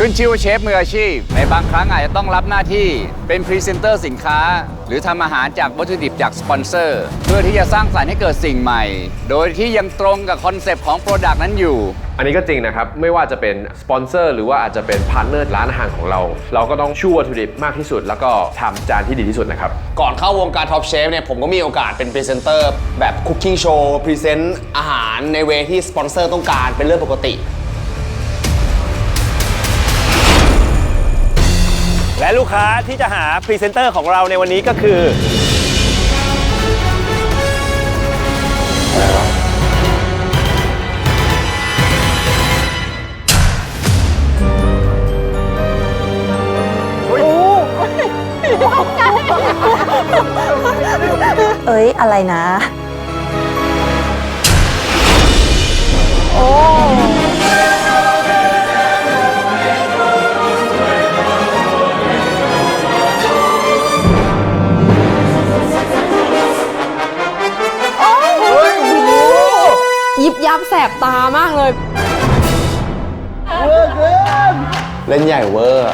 ขึ้นชื่อว่าเชฟมืออาชีพ ในบางครั้งอาจจะต้องรับหน้าที่เป็นพรีเซนเตอร์สินค้า หรือทำอาหารจากวัตถุดิบจากสปอนเซอร์ เพื่อที่จะสร้างสรรค์ให้เกิดสิ่งใหม่ โดยที่ยังตรงกับคอนเซปต์ของโปรดักต์นั้นอยู่ อันนี้ก็จริงนะครับ ไม่ว่าจะเป็นสปอนเซอร์หรือว่าอาจจะเป็นพาร์ทเนอร์ร้านอาหารของเรา เราก็ต้องชูวัตถุดิบมากที่สุด แล้วก็ทำจานที่ดีที่สุดนะครับ ก่อนเข้าวงการท็อปเชฟเนี่ยผมก็มีโอกาสเป็นพรีเซนเตอร์แบบคุกกิ้งโชว์พรีเซนต์อาหารในเวที่สปอนเซอร์ต้องการเป็นเรื่องปกติ และลูกค้าที่จะหาพรีเซนเตอร์ของเราในวันนี้ก็คือ เอ้ย อะไรนะ บแสบตามากเลยเล่นใหญ่เวอร์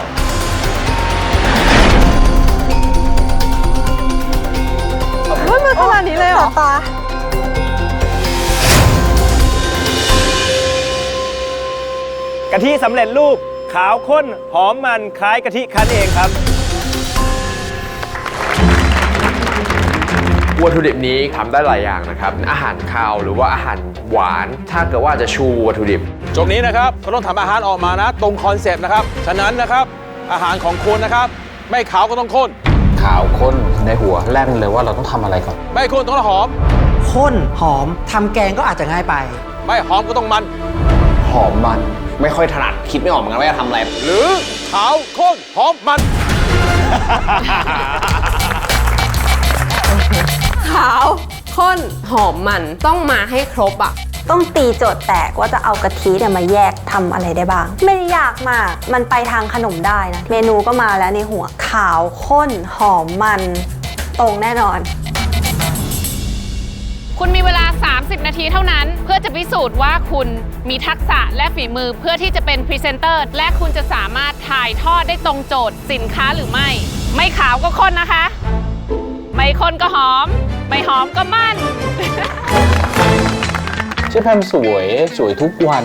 มันขนาดนี้เลยเหรอกะทิสำเร็จรูปขาวข้นหอมมันคล้ายกะทิคั้นเองครับ วัตถุดิบนี้ทำได้หลายอย่างนะครับ อาหารคาวหรือว่าอาหารหวาน ถ้าเกิดว่าจะชูวัตถุดิบจบนี้นะครับก็ต้องทำอาหารออกมานะ ตรงคอนเซปต์นะครับ ฉะนั้นนะครับ อาหารของคุณนะครับ ไม่ขาวก็ต้องข้นข่าวข้นในหัวแล่นเลยว่าเราต้องทำอะไรก่อน ไม่ข้นต้องหอม ข้นหอมทำแกงก็อาจจะง่ายไป ไม่หอมก็ต้องมัน หอมมัน ไม่ค่อยถนัดคิดไม่ออกเหมือนกันว่าจะทำอะไร หรือขาวข้นหอมมัน ขาวข้นหอมมันต้องมาให้ครบอะต้องตีโจทย์แตกว่าจะเอากะทิเนี่ยมาแยกทำอะไรได้บ้าง ไม่ได้ยากมาก มันไปทางขนมได้นะ เมนูก็มาแล้วในหัวขาวข้น หอมมัน ตรงแน่นอน คุณมีเวลา 30 นาทีเท่านั้น เพื่อจะพิสูจน์ว่าคุณมีทักษะและฝีมือเพื่อที่จะเป็นพรีเซนเตอร์ และคุณจะสามารถถ่ายทอดได้ตรงโจทย์สินค้าหรือไม่ ไม่ขาวก็ข้นนะคะ ไม่ข้นก็หอม ไม่หอมก็มัน เชฟแพมสวยสวยทุกวัน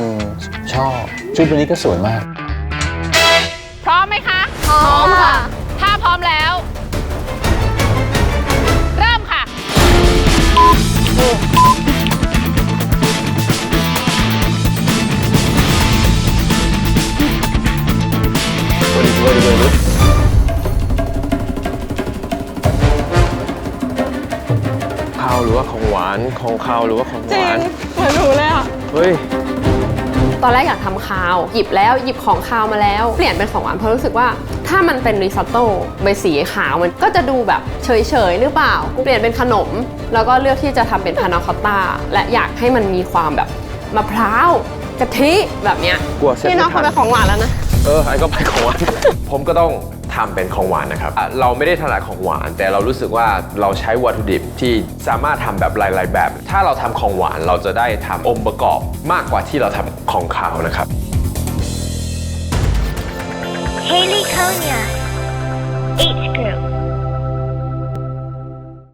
ชอบชุดวันนี้ก็สวยมาก พร้อมไหมคะ พร้อมค่ะ ถ้าพร้อมแล้ว เริ่มค่ะค หรือว่าของหวานของคาวหรือว่าของหจริวางนเหมือนรู้เลยอะ เฮ้ย ตอนแรกอยากทำคาว หยิบแล้วหยิบของคาวมาแล้ว เปลี่ยนเป็นของหวานเพราะรู้สึกว่าถ้ามันเป็นริซอตโต้ใบสีขาวมันก็จะดูแบบเฉยๆหรือเปล่าเปลี่ยนเป็นขนม แล้วก็เลือกที่จะทำเป็นพานาคอตต้าและอยากให้มันมีความแบบมะพร้าวกะทิแบบเนี้ยกลัวเสร็จพี่น้องไม่ทันเขาเป็นของหวานแล้วนะ เออไอ้ก็ไปของหวาน ผมก็ต้อง ทำเป็นของหวานนะครับเราไม่ได้ถนัดของหวาน แต่เรารู้สึกว่าเราใช้วัตถุดิบที่สามารถทำแบบหลาย ๆ แบบ ถ้าเราทำของหวานเราจะได้ทำองค์ประกอบมากกว่าที่เราทำของคาวนะครับ Haley Konya.